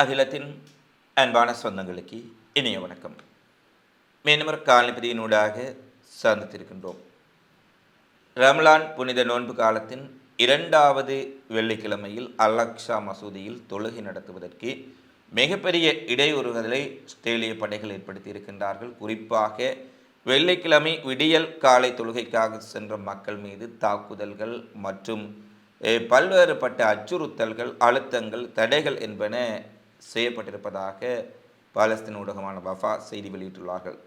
அகிலத்தின் அன்பான சொந்தங்களுக்கு இனிய வணக்கம். மீனவர் காலனிபதியினூடாக சந்தித்திருக்கின்றோம். ரம்லான் புனித நோன்பு காலத்தின் இரண்டாவது வெள்ளிக்கிழமையில் அலக்ஷா மசூதியில் தொழுகை நடத்துவதற்கு மிகப்பெரிய இடையூறுகளை ஸ்திரேலிய படைகள் ஏற்படுத்தி இருக்கின்றார்கள். குறிப்பாக வெள்ளிக்கிழமை விடியல் காலை தொழுகைக்காக சென்ற மக்கள் மீது தாக்குதல்கள் மற்றும் பல்வேறுபட்ட அச்சுறுத்தல்கள் அழுத்தங்கள் தடைகள் என்பன செய்யப்பட்டிருப்பதாக பாலஸ்தீன் ஊடகமான வஃபா செய்தி வெளியிட்டுள்ளார்கள்.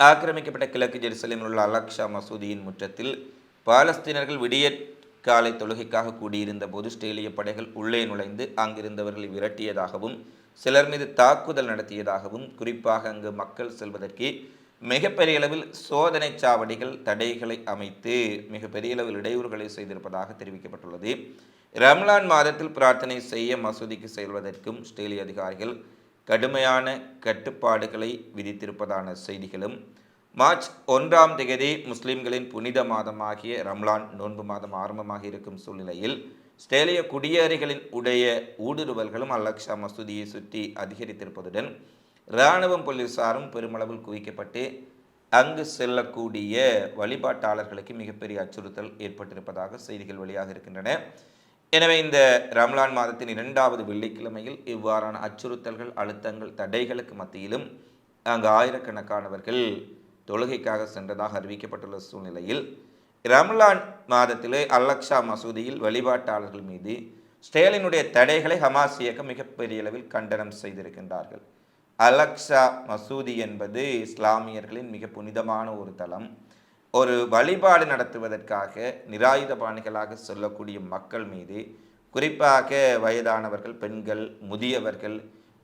ஆக்கிரமிக்கப்பட்ட கிழக்கு ஜெருசலேமில் உள்ள அலக்ஷா மசூதியின் முற்றத்தில் பாலஸ்தீனர்கள் விடிய காலை தொழுகைக்காக கூடியிருந்த போது ஸ்டேலிய படைகள் உள்ளே நுழைந்து அங்கிருந்தவர்களை விரட்டியதாகவும் சிலர் மீது தாக்குதல் நடத்தியதாகவும் குறிப்பாக அங்கு மக்கள் செல்வதற்கு மிகப்பெரிய அளவில் சோதனை சாவடிகள் தடைகளை அமைத்து மிகப்பெரிய அளவில் இடையூறுகளை செய்திருப்பதாக தெரிவிக்கப்பட்டுள்ளது. ரம்லான் மாதத்தில் பிரார்த்தனை செய்ய மசூதிக்கு செல்வதற்கும் ஸ்டேலிய அதிகாரிகள் கடுமையான கட்டுப்பாடுகளை விதித்திருப்பதான செய்திகளும் மார்ச் ஒன்றாம் தேதி முஸ்லிம்களின் புனித மாதமாகிய ரம்லான் நோன்பு மாதம் ஆரம்பமாக இருக்கும் சூழ்நிலையில் ஸ்டேலிய குடியேறிகளின் உடைய ஊடுருவல்களும் அல்லக்ஷா மசூதியை சுற்றி அதிகரித்திருப்பதுடன் இராணுவம் போலீசாரும் பெருமளவில் குவிக்கப்பட்டு அங்கு செல்லக்கூடிய வழிபாட்டாளர்களுக்கு மிகப்பெரிய அச்சுறுத்தல் ஏற்பட்டிருப்பதாக செய்திகள் வெளியாக இருக்கின்றன எனவே இந்த ரம்லான் மாதத்தின் இரண்டாவது வெள்ளிக்கிழமையில் இவ்வாறான அச்சுறுத்தல்கள் அழுத்தங்கள் தடைகளுக்கு மத்தியிலும் அங்கு ஆயிரக்கணக்கானவர்கள் தொழுகைக்காக சென்றதாக அறிவிக்கப்பட்டுள்ள சூழ்நிலையில் ரம்லான் மாதத்திலே அல்லக்ஷா மசூதியில் வழிபாட்டாளர்கள் மீது ஸ்டேலினுடைய தடைகளை ஹமாஸ் இயக்கம் மிகப்பெரிய அளவில் கண்டனம் செய்திருக்கின்றார்கள். அலக்ஷா மசூதி என்பது இஸ்லாமியர்களின் மிக புனிதமான ஒரு தலம். ஒரு வழிபாடு நடத்துவதற்காக நிராயுதபாணிகளாக சொல்லக்கூடிய மக்கள் மீது குறிப்பாக வயதானவர்கள் பெண்கள் முதியவர்கள்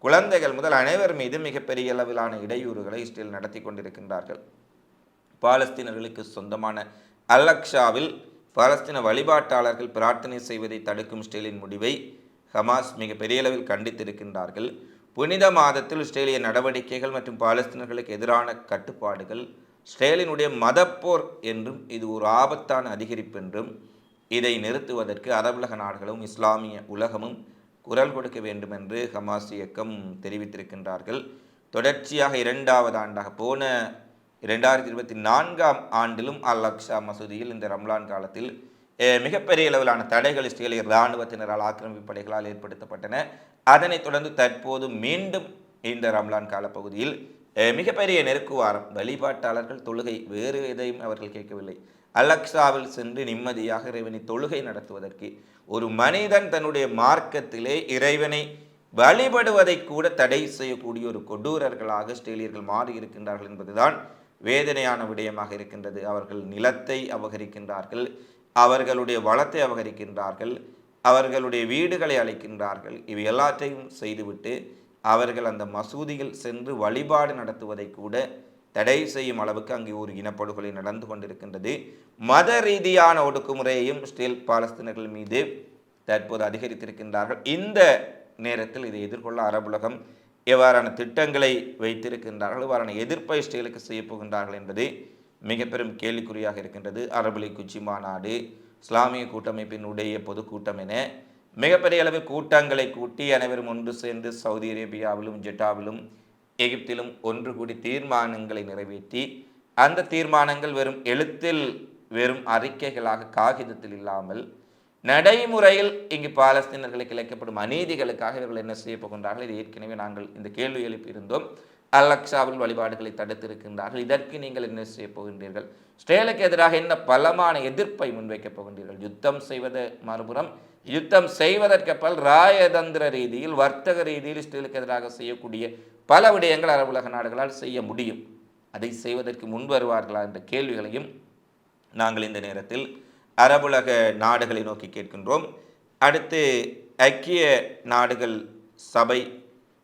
குழந்தைகள் முதல் அனைவர் மீது மிகப்பெரிய அளவிலான இடையூறுகளை இஸ்ரேல் நடத்தி கொண்டிருக்கின்றார்கள். பாலஸ்தீனர்களுக்கு சொந்தமான அலக்ஷாவில் பாலஸ்தீன வழிபாட்டாளர்கள் பிரார்த்தனை செய்வதை தடுக்கும் இஸ்ரேலின் முடிவை ஹமாஸ் மிக பெரிய அளவில் கண்டித்திருக்கின்றார்கள். புனித மாதத்தில் இஸ்ரேலிய நடவடிக்கைகள் மற்றும் பாலஸ்தீனர்களுக்கு எதிரான கட்டுப்பாடுகள் இஸ்ரேலினுடைய மதப்போர் என்றும் இது ஒரு ஆபத்தான அதிகரிப்பு என்றும் இதை நிறுத்துவதற்கு அரபுலக நாடுகளும் இஸ்லாமிய உலகமும் குரல் கொடுக்க வேண்டும் என்று ஹமாஸ் இயக்கம் தெரிவித்திருக்கின்றார்கள். தொடர்ச்சியாக இரண்டாவது ஆண்டாக போன இரண்டாயிரத்தி இருபத்தி நான்காம் ஆண்டிலும் அல் அக்ஷா மசூதியில் இந்த ரம்லான் காலத்தில் மிகப்பெரிய அளவிலான தடைகள் இஸ்ரேலிய இராணுவத்தினரால் ஆக்கிரமிப்பு படைகளால் ஏற்படுத்தப்பட்டன. அதனைத் தொடர்ந்து தற்போது மீண்டும் இந்த ரம்லான் காலப்பகுதியில் மிகப்பெரிய நெருக்குவாரம் வழிபாட்டாளர்கள் தொழுகை வேறு எதையும் அவர்கள் கேட்கவில்லை. அலக்ஸாவில் சென்று நிம்மதியாக இறைவனை தொழுகை நடத்துவதற்கு ஒரு மனிதன் தன்னுடைய மார்க்கத்திலே இறைவனை வழிபடுவதை கூட தடை செய்யக்கூடிய ஒரு கொடூரர்களாக ஆஸ்திரேலியர்கள் மாறி இருக்கின்றார்கள் என்பதுதான் வேதனையான விடயமாக இருக்கின்றது. அவர்கள் நிலத்தை அபகரிக்கின்றார்கள் அவர்களுடைய வளத்தை அபகரிக்கின்றார்கள் அவர்களுடைய வீடுகளை அழைக்கின்றார்கள். இவை எல்லாத்தையும் செய்துவிட்டு அவர்கள் அந்த மசூதியில் சென்று வழிபாடு நடத்துவதை கூட தடை செய்யும் அளவுக்கு அங்கே ஒரு இனப்படுகொலை நடந்து கொண்டிருக்கின்றது. மத ரீதியான ஒடுக்குமுறையையும் ஸ்டீல் பாலஸ்தீனர்கள் மீது தற்போது அதிகரித்திருக்கின்றார்கள். இந்த நேரத்தில் இதை எதிர்கொள்ள அரபுலகம் எவ்வாறான திட்டங்களை வைத்திருக்கின்றார்கள் எவ்வாறான எதிர்ப்பை இஸ்ரேலுக்கு செய்யப்போகின்றார்கள் என்பது மிக பெரும் கேள்விக்குறியாக இருக்கின்றது. அரபுலி குச்சி மாநாடு இஸ்லாமிய கூட்டமைப்பினுடைய பொதுக்கூட்டம் என மிகப்பெரிய அளவு கூட்டங்களை கூட்டி அனைவரும் ஒன்று சேர்ந்து சவுதி அரேபியாவிலும் ஜெட்டாவிலும் எகிப்திலும் ஒன்று கூடி தீர்மானங்களை நிறைவேற்றி அந்த தீர்மானங்கள் வெறும் எழுத்தில் வெறும் அறிக்கைகளாக காகிதத்தில் இல்லாமல் நடைமுறையில் இங்கு பாலஸ்தீனர்களுக்கு இழைக்கப்படும் அநீதிகளுக்காக இவர்கள் என்ன செய்ய போகின்றார்கள்? இது ஏற்கனவே நாங்கள் இந்த கேள்வி எழுப்பியிருந்தோம். அலக்ஸாவில் வழிபாடுகளை தடுத்திருக்கின்றார்கள். இதற்கு நீங்கள் என்ன செய்ய போகின்றீர்கள்? ஸ்டேலுக்கு எதிராக என்ன பலமான எதிர்ப்பை முன்வைக்கப் போகின்றீர்கள்? யுத்தம் செய்வது மறுபுறம் யுத்தம் செய்வதற்கப்பல் ராயதந்திர ரீதியில் வர்த்தக ரீதியில் இஸ்ரேலுக்கு எதிராக செய்யக்கூடிய பல விடயங்கள் அரபுலக நாடுகளால் செய்ய முடியும். அதை செய்வதற்கு முன் வருவார்களா என்ற கேள்விகளையும் நாங்கள் இந்த நேரத்தில் அரபுலக நாடுகளை நோக்கி கேட்கின்றோம். அடுத்து ஐக்கிய நாடுகள் சபை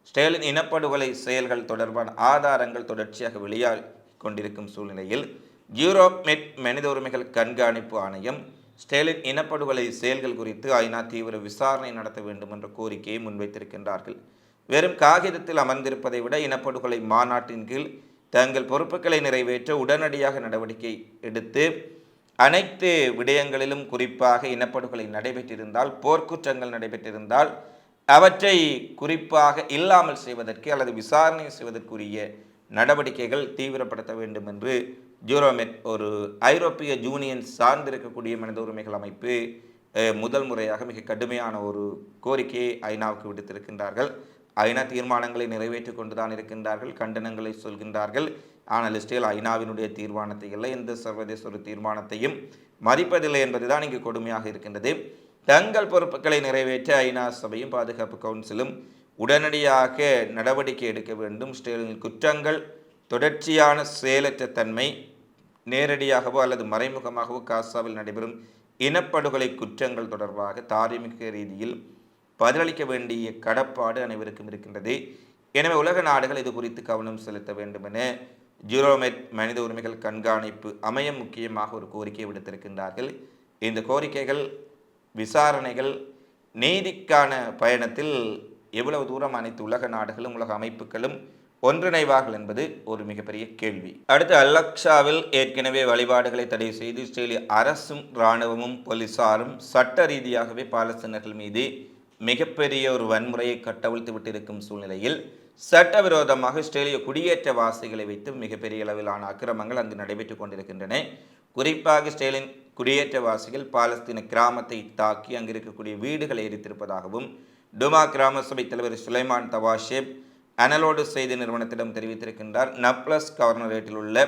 ஸ்டேலின் இனப்படுகொலை செயல்கள் தொடர்பான ஆதாரங்கள் தொடர்ச்சியாக வெளியாகி கொண்டிருக்கும் சூழ்நிலையில் யூரோப் மெட் மனித உரிமைகள் கண்காணிப்பு ஆணையம் ஸ்டேலின் இனப்படுகொலை செயல்கள் குறித்து ஐநா தீவிர விசாரணை நடத்த வேண்டும் என்ற கோரிக்கையை முன்வைத்திருக்கின்றார்கள். வெறும் காகிதத்தில் அமர்ந்திருப்பதை விட இனப்படுகொலை மாநாட்டின் கீழ் தங்கள் பொறுப்புகளை நிறைவேற்ற உடனடியாக நடவடிக்கை எடுத்து அனைத்து விடயங்களிலும் குறிப்பாக இனப்படுகொலை நடைபெற்றிருந்தால் போர்க்குற்றங்கள் நடைபெற்றிருந்தால் அவற்றை குறிப்பாக இல்லாமல் செய்வதற்கு அல்லது விசாரணை செய்வதற்குரிய நடவடிக்கைகள் தீவிரப்படுத்த வேண்டும் என்று ஜூரோமெட் ஒரு ஐரோப்பிய ஜூனியன் சார்ந்திருக்கக்கூடிய மனித உரிமைகள் அமைப்பு முதல் முறையாக மிக கடுமையான ஒரு கோரிக்கையை ஐநாவுக்கு விடுத்திருக்கின்றார்கள். ஐநா தீர்மானங்களை நிறைவேற்றி கொண்டுதான் இருக்கின்றார்கள் கண்டனங்களை சொல்கின்றார்கள். ஆனால் ஸ்டில் ஐநாவினுடைய தீர்மானத்தை இல்லை எந்த சர்வதேச ஒரு தீர்மானத்தையும் மதிப்பதில்லை என்பதுதான் இங்கு கொடுமையாக இருக்கின்றது. தங்கள் பொறுப்புகளை நிறைவேற்ற ஐநா சபையும் பாதுகாப்பு கவுன்சிலும் உடனடியாக நடவடிக்கை எடுக்க வேண்டும். ஸ்டேலின் குற்றங்கள் தொடர்ச்சியான செயலற்ற தன்மை நேரடியாகவோ அல்லது மறைமுகமாகவோ காசாவில் நடைபெறும் இனப்படுகொலை குற்றங்கள் தொடர்பாக தார்மீக ரீதியில் பதிலளிக்க வேண்டிய கடப்பாடு அனைவருக்கும் இருக்கின்றது. எனவே உலக நாடுகள் இது குறித்து கவனம் செலுத்த வேண்டும் என ஜூரோமெட் மனித உரிமைகள் கண்காணிப்பு அமையம் முக்கியமாக ஒரு கோரிக்கை விடுத்திருக்கின்றார்கள். இந்த கோரிக்கைகள் விசாரணைகள் நீதிக்கான பயணத்தில் எவ்வளவு தூரம் அனைத்து உலக நாடுகளும் உலக அமைப்புகளும் ஒன்றிணைவார்கள் என்பது ஒரு மிகப்பெரிய கேள்வி. அடுத்து அலக்ஷாவில் ஏற்கனவே வழிபாடுகளை தடை செய்து இஸ்ரேலிய அரசும் இராணுவமும் போலீசாரும் சட்ட ரீதியாகவே பாலஸ்தீனர்கள் மீது மிகப்பெரிய ஒரு வன்முறையை கட்டவிழ்த்து விட்டிருக்கும் சூழ்நிலையில் சட்டவிரோதமாக இஸ்ரேலிய குடியேற்றவாசிகளை வைத்து மிகப்பெரிய அளவிலான அக்கிரமங்கள் அங்கு நடைபெற்றுக் கொண்டிருக்கின்றன. குறிப்பாக இஸ்ரேலின் குடியேற்றவாசிகள் பாலஸ்தீன கிராமத்தை தாக்கி அங்கு இருக்கக்கூடிய வீடுகளை எரித்திருப்பதாகவும் டுமா கிராம சபை தலைவர் சுலைமான் தவாஷேப் அனலோடு செய்தி நிறுவனத்திடம் தெரிவித்திருக்கின்றார். நப்ளஸ் கவர்னரேட்டில் உள்ள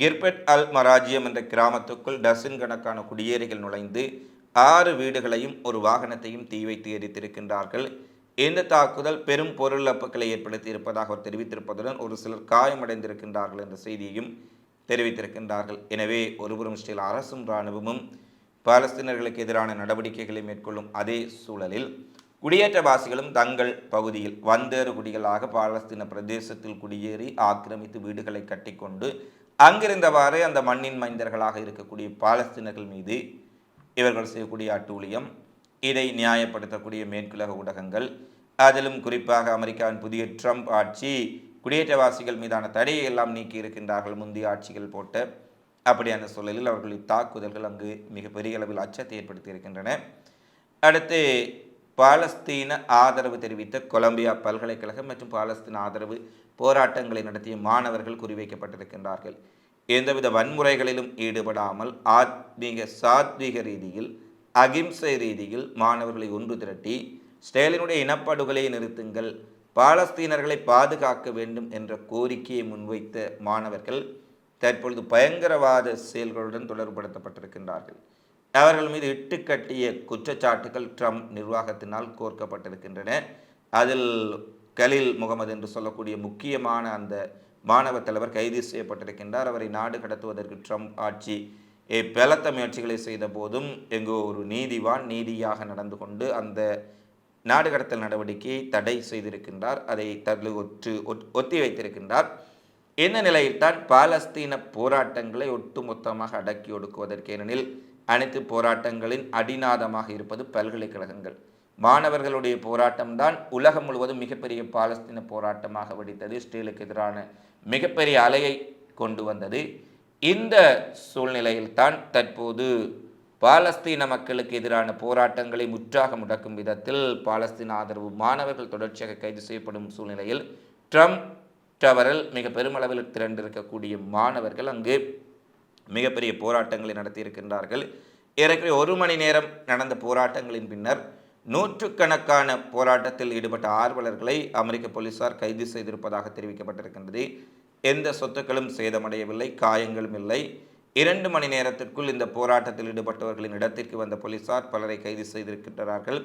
கிர்பெட் அல் மராஜியம் என்ற கிராமத்துக்குள் டசன் கணக்கான குடியேறிகள் நுழைந்து ஆறு வீடுகளையும் ஒரு வாகனத்தையும் தீ வைத்து எரித்திருக்கின்றார்கள். இந்த தாக்குதல் பெரும் பொருள் இழப்புகளை ஏற்படுத்தி இருப்பதாக அவர் தெரிவித்திருப்பதுடன் ஒரு சிலர் காயமடைந்திருக்கின்றார்கள் என்ற செய்தியையும் தெரிவித்திருக்கின்றார்கள். எனவே ஒருபுறம் ஸ்ரீல் அரசும் இராணுவமும் பாலஸ்தீனர்களுக்கு எதிரான நடவடிக்கைகளை மேற்கொள்ளும் அதே சூழலில் குடியேற்றவாசிகளும் தங்கள் பகுதியில் வந்தேறு குடிகளாக பாலஸ்தீன பிரதேசத்தில் குடியேறி ஆக்கிரமித்து வீடுகளை கட்டிக்கொண்டு அங்கிருந்தவாறே அந்த மண்ணின் மைந்தர்களாக இருக்கக்கூடிய பாலஸ்தீனர்கள் மீது இவர்கள் செய்யக்கூடிய அட்டூழியம் இதை நியாயப்படுத்தக்கூடிய மேற்குலக ஊடகங்கள் அதிலும் குறிப்பாக அமெரிக்காவின் புதிய ட்ரம்ப் ஆட்சி குடியேற்றவாசிகள் மீதான தடையை எல்லாம் நீக்கி இருக்கின்றார்கள் முந்தைய ஆட்சிகள் போட்ட அப்படியான சூழலில் அவர்களின் தாக்குதல்கள் அங்கு மிகப்பெரிய அளவில் அச்சத்தை ஏற்படுத்தி இருக்கின்றன. அடுத்து பாலஸ்தீன ஆதரவு தெரிவித்த கொலம்பியா பல்கலைக்கழகம் மற்றும் பாலஸ்தீன ஆதரவு போராட்டங்களை நடத்திய மாணவர்கள் குறிவைக்கப்பட்டிருக்கின்றார்கள். எந்தவித வன்முறைகளிலும் ஈடுபடாமல் ஆத்மீக சாத்வீக ரீதியில் அகிம்சை ரீதியில் மாணவர்களை ஒன்று திரட்டி ஸ்டேலினுடைய இனப்படுகொலையை நிறுத்துங்கள் பாலஸ்தீனர்களை பாதுகாக்க வேண்டும் என்ற கோரிக்கையை முன்வைத்த மாணவர்கள் தற்பொழுது பயங்கரவாத செயல்களுடன் தொடர்புபடுத்தப்பட்டிருக்கின்றார்கள். அவர்கள் மீது இட்டுக்கட்டிய குற்றச்சாட்டுகள் ட்ரம்ப் நிர்வாகத்தினால் கோர்க்கப்பட்டிருக்கின்றன. அதில் கலீல் முகமது என்று சொல்லக்கூடிய முக்கியமான அந்த மாணவ தலைவர் கைது செய்யப்பட்டிருக்கின்றார். அவரை நாடு கடத்துவதற்கு ட்ரம்ப் ஆட்சி பலத்த முயற்சிகளை செய்த போதும் எங்கோ ஒரு நீதிவான் நீதியாக நடந்து கொண்டு அந்த நாடு கடத்தல் நடவடிக்கையை தடை செய்திருக்கின்றார். அதை தள்ளு ஒற்று ஒத்- ஒத்தி வைத்திருக்கின்றார். இந்த நிலையில்தான் பாலஸ்தீன போராட்டங்களை ஒட்டுமொத்தமாக அடக்கி ஒடுக்குவதற்கு ஏனெனில் அனைத்து போராட்டங்களின் அடிநாதமாக இருப்பது பல்கலைக்கழகங்கள். மாணவர்களுடைய போராட்டம்தான் உலகம் முழுவதும் மிகப்பெரிய பாலஸ்தீன போராட்டமாக வெடித்தது இஸ்ரேலுக்கு எதிரான மிகப்பெரிய அலையை கொண்டு வந்தது. இந்த சூழ்நிலையில்தான் தற்போது பாலஸ்தீன மக்களுக்கு எதிரான போராட்டங்களை முற்றாக முடக்கும் விதத்தில் பாலஸ்தீன ஆதரவு மாணவர்கள் தொடர்ச்சியாக கைது செய்யப்படும் சூழ்நிலையில் ட்ரம்ப் டவரில் மிக பெருமளவில் திரண்டிருக்கக்கூடிய மாணவர்கள் அங்கு மிகப்பெரிய போராட்டங்களை நடத்தியிருக்கின்றார்கள். ஏறக்குறைய ஒரு மணி நேரம் நடந்த போராட்டங்களின் பின்னர் நூற்றுக்கணக்கான போராட்டத்தில் ஈடுபட்ட ஆர்வலர்களை அமெரிக்க போலீசார் கைது செய்திருப்பதாக தெரிவிக்கப்பட்டிருக்கின்றது. எந்த சொத்துக்களும் சேதமடையவில்லை காயங்களும் இல்லை. இரண்டு மணி நேரத்திற்குள் இந்த போராட்டத்தில் ஈடுபட்டவர்களின் இடத்திற்கு வந்த போலீசார் பலரை கைது செய்திருக்கின்றார்கள்.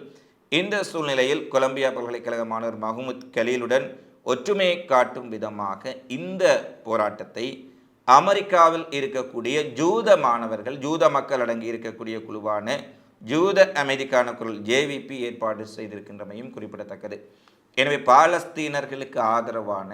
இந்த சூழ்நிலையில் கொலம்பியா பல்கலைக்கழக மாணவர் மஹமுத் கலீலுடன் ஒற்றுமையை காட்டும் விதமாக இந்த போராட்டத்தை அமெரிக்காவில் இருக்கக்கூடிய ஜூத மாணவர்கள் ஜூத மக்கள் அடங்கி இருக்கக்கூடிய குழுவான ஜூத அமைதிக்கான குரல் ஜேவிபி ஏற்பாடு செய்திருக்கின்றமையும் குறிப்பிடத்தக்கது. எனவே பாலஸ்தீனர்களுக்கு ஆதரவான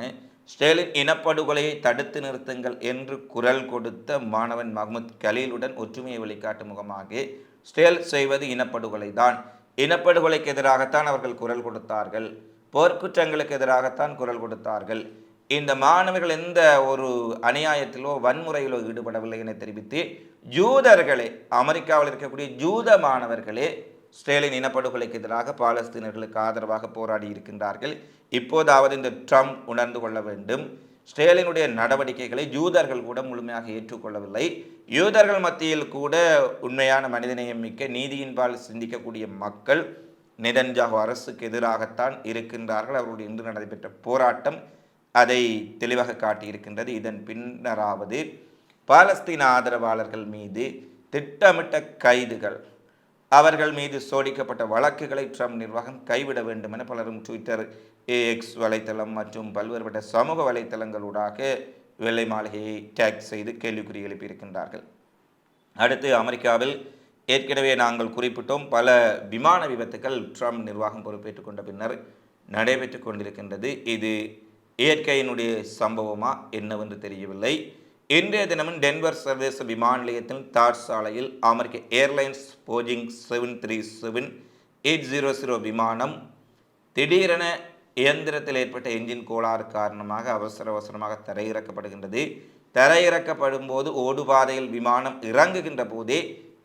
ஸ்டேலின் இனப்படுகொலையை தடுத்து நிறுத்துங்கள் என்று குரல் கொடுத்த மாணவன் மஹ்மத் கலீலுடன் ஒற்றுமையை வெளிக்காட்டும் முகமாக ஸ்டேல் செய்வது இனப்படுகொலை தான் இனப்படுகொலைக்கு எதிராகத்தான் அவர்கள் குரல் கொடுத்தார்கள். போர்க்குற்றங்களுக்கு எதிராகத்தான் குரல் கொடுத்தார்கள். இந்த மாணவர்கள் எந்த ஒரு அநியாயத்திலோ வன்முறையிலோ ஈடுபடவில்லை என தெரிவித்து ஜூதர்களே அமெரிக்காவில் இருக்கக்கூடிய ஜூத மாணவர்களே ஸ்ரேலின் இனப்படுகொலைக்கு எதிராக பாலஸ்தீனர்களுக்கு ஆதரவாக போராடி இருக்கின்றார்கள். இப்போதாவது இந்த ட்ரம்ப் உணர்ந்து கொள்ள வேண்டும். ஸ்டேலினுடைய நடவடிக்கைகளை ஜூதர்கள் கூட முழுமையாக ஏற்றுக்கொள்ளவில்லை. யூதர்கள் மத்தியில் கூட உண்மையான மனிதநேயம் மிக்க நீதியின்பால் சிந்திக்கக்கூடிய மக்கள் நெதன்ஜாகு அரசுக்கு எதிராகத்தான் இருக்கின்றார்கள். அவர்களுடைய இன்று நடைபெற்ற போராட்டம் அதை தெளிவாக காட்டியிருக்கின்றது. இதன் பின்னராவது பாலஸ்தீன ஆதரவாளர்கள் மீது திட்டமிட்ட கைதுகள். அவர்கள் மீது சோடிக்கப்பட்ட வழக்குகளை ட்ரம்ப் நிர்வாகம் கைவிட வேண்டும் என பலரும் ட்விட்டர் எக்ஸ் வலைத்தளம் மற்றும் பல்வேறுபட்ட சமூக வலைத்தளங்களூடாக வெள்ளை மாளிகையை டேக் செய்து கேள்விக்குறி எழுப்பியிருக்கின்றார்கள். அடுத்து அமெரிக்காவில் ஏற்கனவே நாங்கள் குறிப்பிட்டோம் பல விமான விபத்துக்கள் ட்ரம்ப் நிர்வாகம் பொறுப்பேற்றுக் கொண்ட பின்னர் நடைபெற்று கொண்டிருக்கின்றது. இது இயற்கையினுடைய சம்பவமா என்னவென்று தெரியவில்லை. இன்றைய தினமும் டென்வர் சர்வதேச விமான நிலையத்தில் தார் சாலையில் அமெரிக்க airlines போஜிங் seven three seven eight zero zero விமானம் திடீரென இயந்திரத்தில் ஏற்பட்ட என்ஜின் கோளாறு காரணமாக அவசர அவசரமாக தரையிறக்கப்படுகின்றது. தரையிறக்கப்படும் போது ஓடுபாதையில் விமானம் இறங்குகின்ற போதே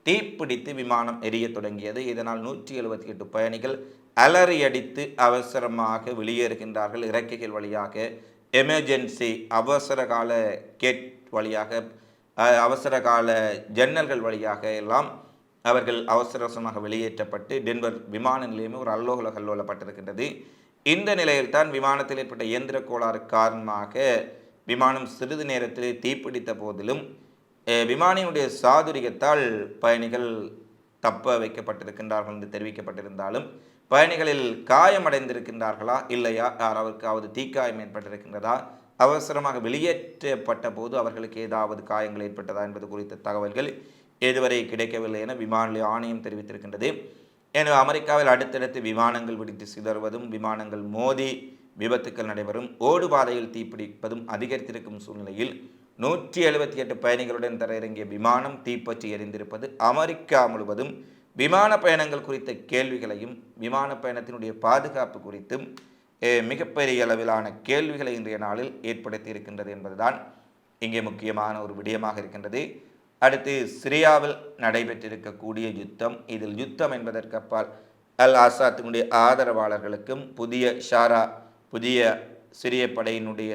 தீப்பிடித்து விமானம் எரிய தொடங்கியது. இதனால் நூற்றி எழுபத்தி எட்டு பயணிகள் அலறியடித்து அவசரமாக வெளியேறுகின்றார்கள். இறக்கைகள் வழியாக எமர்ஜென்சி அவசர கால கேட் வழியாக அவசர கால ஜன்னல்கள் வழியாக எல்லாம் அவர்கள் அவசர அவசரமாக வெளியேற்றப்பட்டு டென்வர் விமான நிலையமே ஒரு அல்லோகல கல்லோலப்பட்டிருக்கின்றது. இந்த நிலையில்தான் விமானத்தில் ஏற்பட்ட இயந்திர கோளாறு காரணமாக விமானம் சிறிது நேரத்தில் தீப்பிடித்த போதிலும் விமானியினுடைய சாதுரியத்தால் பயணிகள் தப்ப வைக்கப்பட்டிருக்கின்றார்கள் என்று தெரிவிக்கப்பட்டிருந்தாலும் பயணிகளில் காயமடைந்திருக்கின்றார்களா இல்லையா? யாராவதுக்காவது தீக்காயம் ஏற்பட்டிருக்கின்றதா? அவசரமாக வெளியேற்றப்பட்ட போது அவர்களுக்கு ஏதாவது காயங்கள் ஏற்பட்டதா என்பது குறித்த தகவல்கள் இதுவரை கிடைக்கவில்லை என விமான ஆணையம் தெரிவித்திருக்கின்றது. எனவே அமெரிக்காவில் அடுத்தடுத்து விமானங்கள் வெடித்து சிதறுவதும் விமானங்கள் மோதி விபத்துக்கள் நடைபெறும் ஓடுபாதையில் தீப்பிடிப்பதும் அதிகரித்திருக்கும் சூழ்நிலையில் நூற்றி எழுபத்தி எட்டு பயணிகளுடன் தரையிறங்கிய விமானம் தீப்பற்றி எரிந்திருப்பது அமெரிக்கா முழுவதும் விமான பயணங்கள் குறித்த கேள்விகளையும் விமான பயணத்தினுடைய பாதுகாப்பு குறித்தும் மிகப்பெரிய அளவிலான கேள்விகளை இன்றைய நாளில் ஏற்படுத்தி இருக்கின்றது என்பதுதான் இங்கே முக்கியமான ஒரு விடயமாக இருக்கின்றது. அடுத்து சிரியாவில் நடைபெற்றிருக்கக்கூடிய யுத்தம். இதில் யுத்தம் என்பதற்கு அப்பால் அல் ஆசாத்தினுடைய ஆதரவாளர்களுக்கும் புதிய ஷாரா புதிய சிறிய படையினுடைய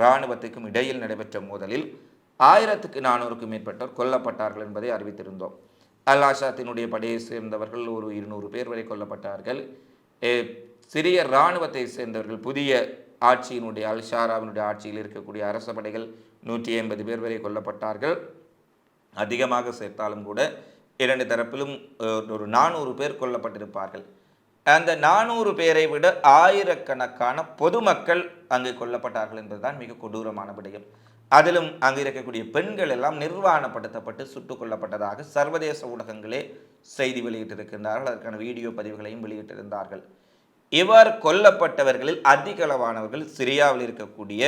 இராணுவத்துக்கும் இடையில் நடைபெற்ற மோதலில் ஆயிரத்துக்கு நானூறுக்கும் மேற்பட்டோர் கொல்லப்பட்டார்கள் என்பதை அறிவித்திருந்தோம். அல் ஆஷாத்தினுடைய படையை சேர்ந்தவர்கள் ஒரு இருநூறு பேர் வரை கொல்லப்பட்டார்கள். சிறிய இராணுவத்தை சேர்ந்தவர்கள் புதிய ஆட்சியினுடைய அல் ஷாராவினுடைய ஆட்சியில் இருக்கக்கூடிய அரச படைகள் நூற்றி ஐம்பது பேர் வரை கொல்லப்பட்டார்கள். அதிகமாக சேர்த்தாலும் கூட இரண்டு தரப்பிலும் ஒரு நானூறு பேர் கொல்லப்பட்டிருப்பார்கள். அந்த நானூறு பேரை விட ஆயிரக்கணக்கான பொதுமக்கள் அங்கு கொல்லப்பட்டார்கள் என்பதுதான் மிக கொடூரமான விடயம். அதிலும் அங்கு இருக்கக்கூடிய பெண்கள் எல்லாம் நிர்வாணப்படுத்தப்பட்டு சுட்டுக் கொல்லப்பட்டதாக சர்வதேச ஊடகங்களே செய்தி வெளியிட்டிருக்கின்றார்கள். அதற்கான வீடியோ பதிவுகளையும் வெளியிட்டிருந்தார்கள். இவ்வாறு கொல்லப்பட்டவர்களில் அதிகளவானவர்கள் சிரியாவில் இருக்கக்கூடிய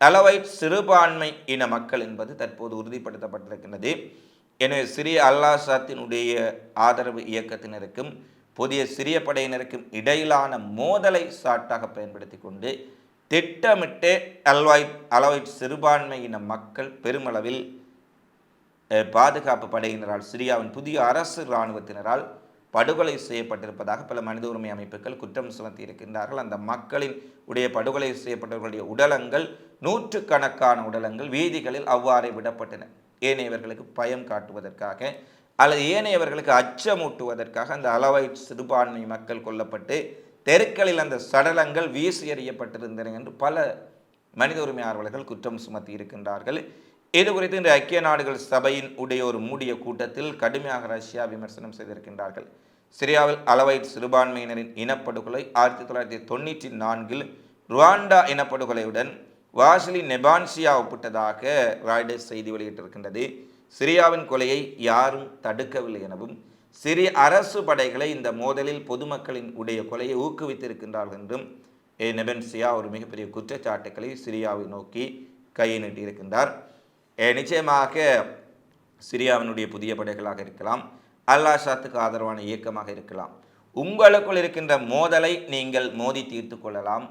அலவைட் சிறுபான்மை இன மக்கள் என்பது தற்போது உறுதிப்படுத்தப்பட்டிருக்கின்றது. எனவே சிறிய அல்லாசாத்தினுடைய ஆதரவு இயக்கத்தினருக்கும் புதிய சிறிய படையினருக்கும் இடையிலான மோதலை சாட்டாக பயன்படுத்தி கொண்டு திட்டமிட்டு அல்வாய்ட் அலவைட் சிறுபான்மையின மக்கள் பெருமளவில் பாதுகாப்பு படையினரால் சிரியாவின் புதிய அரசு இராணுவத்தினரால் படுகொலை செய்யப்பட்டிருப்பதாக பல மனித உரிமை அமைப்புகள் குற்றம் சுமத்தி இருக்கின்றார்கள் அந்த மக்களின் உடைய படுகொலை செய்யப்பட்டவர்களுடைய உடலங்கள் நூற்றுக்கணக்கான உடலங்கள் வீதிகளில் அவ்வாறே விடப்பட்டன. ஏனையவர்களுக்கு பயம் காட்டுவதற்காக அல்லது ஏனையவர்களுக்கு அச்சமூட்டுவதற்காக அந்த அளவைட் சிறுபான்மை மக்கள் கொல்லப்பட்டு தெருக்களில் அந்த சடலங்கள் வீசி எறியப்பட்டிருந்தன என்று பல மனித உரிமை ஆர்வலர்கள் குற்றம் சுமத்தி இருக்கின்றார்கள். இது குறித்து இந்த ஐக்கிய நாடுகள் சபையின் உடைய ஒரு மூடிய கூட்டத்தில் கடுமையாக ரஷ்யா விமர்சனம் செய்திருக்கின்றார்கள். சிரியாவில் அளவைட் சிறுபான்மையினரின் இனப்படுகொலை ஆயிரத்தி தொள்ளாயிரத்தி தொண்ணூற்றி நான்கில் ருவாண்டா இனப்படுகொலையுடன் வாசிலி நெபான்சியா ஒப்பிட்டதாக ராய்டர்ஸ் செய்தி வெளியிட்டிருக்கின்றது. சிரியாவின் கொலையை யாரும் தடுக்கவில்லை எனவும் சிறிய அரசு படைகளை இந்த மோதலில் பொதுமக்களின் உடைய கொலையை ஊக்குவித்திருக்கின்றார்கள் என்றும் ஏ. நெபன்சியா ஒரு மிகப்பெரிய குற்றச்சாட்டுக்களை சிரியாவை நோக்கி கையை நீட்டியிருக்கின்றார். ஏ, நிச்சயமாக சிரியாவினுடைய புதிய படைகளாக இருக்கலாம் அல்லாஷாத்துக்கு ஆதரவான இயக்கமாக இருக்கலாம். உங்களுக்குள் இருக்கின்ற மோதலை நீங்கள் மோதி தீர்த்து கொள்ளலாம்.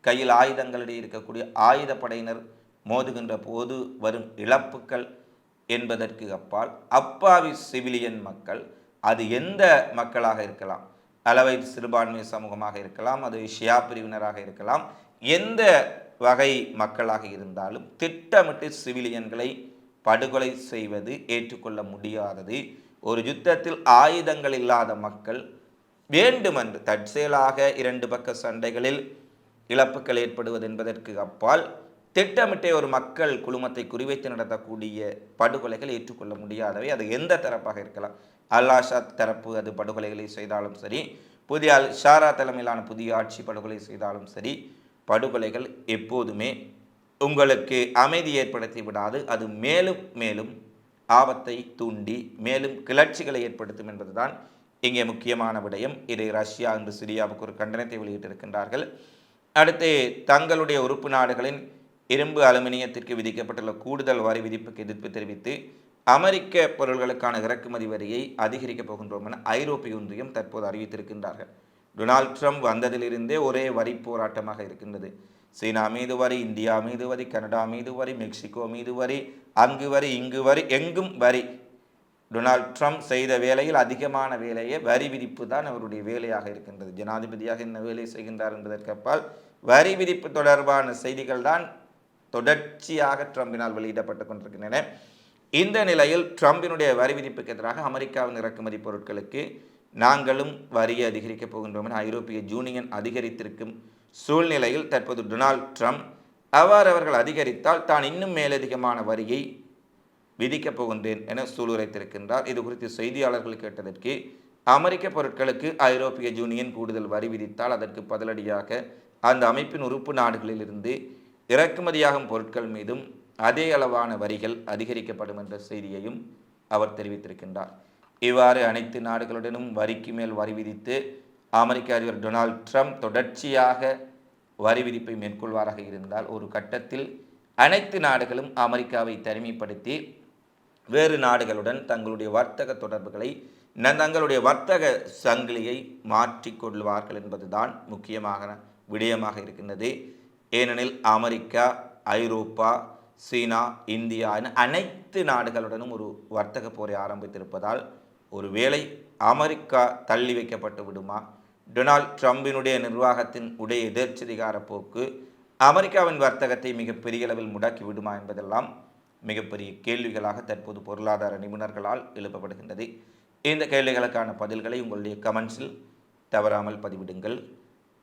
கையில் ஆயுதங்களிடையே இருக்கக்கூடிய ஆயுதப்படையினர் மோதுகின்ற போது வரும் இழப்புக்கள் என்பதற்கு அப்பால் அப்பாவி சிவிலியன் மக்கள் அது எந்த மக்களாக இருக்கலாம்? அளவை சிறுபான்மை சமூகமாக இருக்கலாம் அது ஷியா பிரிவினராக இருக்கலாம் எந்த வகை மக்களாக இருந்தாலும் திட்டமிட்டு சிவிலியன்களை படுகொலை செய்வது ஏற்றுக்கொள்ள முடியாதது. ஒரு யுத்தத்தில் ஆயுதங்கள் இல்லாத மக்கள் வேண்டுமென்று தற்செயலாக இரண்டு பக்க சண்டைகளில் இழப்புகள் ஏற்படுவது என்பதற்கு அப்பால் திட்டமிட்டே ஒரு மக்கள் குழுமத்தை குறிவைத்து நடத்தக்கூடிய படுகொலைகள் ஏற்றுக்கொள்ள முடியாதவை. அது எந்த தரப்பாக இருக்கலாம்? அல்லாஷா தரப்பு அது படுகொலைகளை செய்தாலும் சரி புதிய அல் ஷாரா தலைமையிலான புதிய ஆட்சி படுகொலை செய்தாலும் சரி படுகொலைகள் எப்போதுமே உங்களுக்கு அமைதி ஏற்படுத்தி விடாது. அது மேலும் மேலும் ஆபத்தை தூண்டி மேலும் கிளர்ச்சிகளை ஏற்படுத்தும் என்பதுதான் இங்கே முக்கியமான விடயம். இதை ரஷ்யா இன்று சிரியாவுக்கு ஒரு கண்டனத்தை வெளியிட்டிருக்கின்றார்கள். அடுத்து தங்களுடைய உறுப்பு நாடுகளின் இரும்பு அலுமினியத்திற்கு விதிக்கப்பட்டுள்ள கூடுதல் வரி விதிப்புக்கு எதிர்ப்பு தெரிவித்து அமெரிக்க பொருள்களுக்கான இறக்குமதி வரியை அதிகரிக்கப் போகின்றோம் என ஐரோப்பிய ஒன்றியம் தற்போது அறிவித்திருக்கின்றார்கள். டொனால்ட் ட்ரம்ப் வந்ததிலிருந்தே ஒரே வரி போராட்டமாக இருக்கின்றது. சீனா மீது வரி இந்தியா மீது வரி கனடா மீது வரி மெக்சிகோ மீது வரி அங்கு வரி இங்கு வரி எங்கும் வரி. டொனால்ட் ட்ரம்ப் செய்த வேலையில் அதிகமான வேலையை வரி விதிப்பு தான் அவருடைய வேலையாக இருக்கின்றது. ஜனாதிபதியாக என்ன வேலை செய்கின்றார் என்பதற்கு அப்பால் வரி விதிப்பு தொடர்பான செய்திகள் தான் தொடர்ச்சியாக ட்ரம்பினால் வெளியிடப்பட்டு கொண்டிருக்கின்றன. இந்த நிலையில் ட்ரம்பினுடைய வரி விதிப்புக்கு எதிராக அமெரிக்காவின் இறக்குமதி பொருட்களுக்கு நாங்களும் வரியை அதிகரிக்கப் போகின்றோம் என ஐரோப்பிய ஜூனியன் அதிகரித்திருக்கும் சூழ்நிலையில் தற்போது டொனால்ட் ட்ரம்ப் அவ்வாறு அவர்கள் அதிகரித்தால் தான் இன்னும் மேலதிகமான வரியை விதிக்கப் போகின்றேன் என சூளுரைத்திருக்கின்றார். இது குறித்து செய்தியாளர்கள் கேட்டதற்கு அமெரிக்க பொருட்களுக்கு ஐரோப்பிய யூனியன் கூடுதல் வரி விதித்தால் அதற்கு பதிலடியாக அந்த அமைப்பின் உறுப்பு நாடுகளிலிருந்து இறக்குமதியாகும் பொருட்கள் மீதும் அதே அளவான வரிகள் அதிகரிக்கப்படும் என்ற செய்தியையும் அவர் தெரிவித்திருக்கின்றார். இவ்வாறு அனைத்து நாடுகளுடனும் வரிக்கு மேல் வரி விதித்து அமெரிக்க அதிபர் டொனால்ட் ட்ரம்ப் தொடர்ச்சியாக வரி விதிப்பை மேற்கொள்வாராக இருந்தால் ஒரு கட்டத்தில் அனைத்து நாடுகளும் அமெரிக்காவை தனிமைப்படுத்தி வேறு நாடுகளுடன் தங்களுடைய வர்த்தக தொடர்புகளை தங்களுடைய வர்த்தக சங்கிலியை மாற்றிக்கொள்வார்கள் என்பதுதான் முக்கியமாக விடயமாக இருக்கின்றது. ஏனெனில் அமெரிக்கா ஐரோப்பா சீனா இந்தியா என அனைத்து நாடுகளுடனும் ஒரு வர்த்தக போரை ஆரம்பித்திருப்பதால் ஒருவேளை அமெரிக்கா தள்ளி வைக்கப்பட்டு விடுமா? டொனால்ட் ட்ரம்பினுடைய நிர்வாகத்தின் உடைய எதிர்ச்சதிகார போக்கு அமெரிக்காவின் வர்த்தகத்தை மிகப்பெரிய அளவில் முடக்கி விடுமா என்பதெல்லாம் மிகப்பெரிய கேள்விகளாக தற்போது பொருளாதார நிபுணர்களால் எழுப்பப்படுகின்றது. இந்த கேள்விகளுக்கான பதில்களை உங்களுடைய கமெண்ட்ஸில் தவறாமல் பதிவிடுங்கள்.